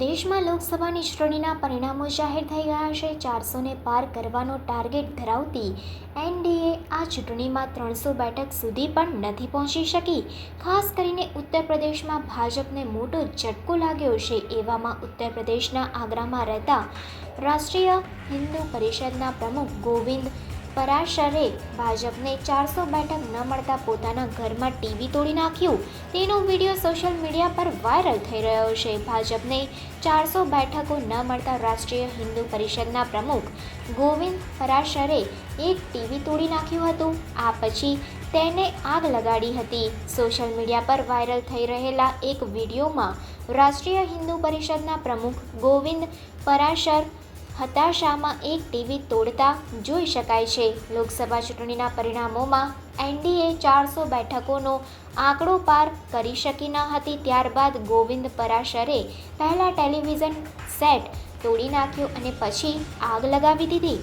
દેશમાં લોકસભાની ચૂંટણીના પરિણામો જાહેર થઈ ગયા છે. ચારસોને પાર કરવાનો ટાર્ગેટ ધરાવતી એનડીએ આ ચૂંટણીમાં ત્રણસો બેઠક સુધી પણ નથી પહોંચી શકી. ખાસ કરીને ઉત્તર પ્રદેશમાં ભાજપને મોટો ઝટકો લાગ્યો છે એવામાં ઉત્તર પ્રદેશના આગ્રામાં રહેતા રાષ્ટ્રીય હિન્દુ પરિષદના પ્રમુખ ગોવિંદ પરાશરે ભાજપને ચારસો બેઠક ન મળતા પોતાના ઘરમાં ટીવી તોડી નાખ્યું. તેનો વીડિયો સોશિયલ મીડિયા પર વાયરલ થઈ રહ્યો છે. ભાજપને ચારસો બેઠકો ન મળતા રાષ્ટ્રીય હિન્દુ પરિષદના પ્રમુખ ગોવિંદ પરાશરે એક ટીવી તોડી નાખ્યું હતું. આ પછી તેને આગ લગાડી હતી. સોશિયલ મીડિયા પર વાયરલ થઈ રહેલા એક વિડીયોમાં રાષ્ટ્રીય હિન્દુ પરિષદના પ્રમુખ ગોવિંદ પરાશર હતાશામાં એક ટીવી તોડતા જોઈ શકાય છે. લોકસભા ચૂંટણીના પરિણામોમાં એનડીએ ચારસો બેઠકોનો આંકડો પાર કરી શકી ન હતી. ત્યારબાદ ગોવિંદ પરાશરે પહેલા ટેલિવિઝન સેટ તોડી નાખ્યો અને પછી આગ લગાવી દીધી.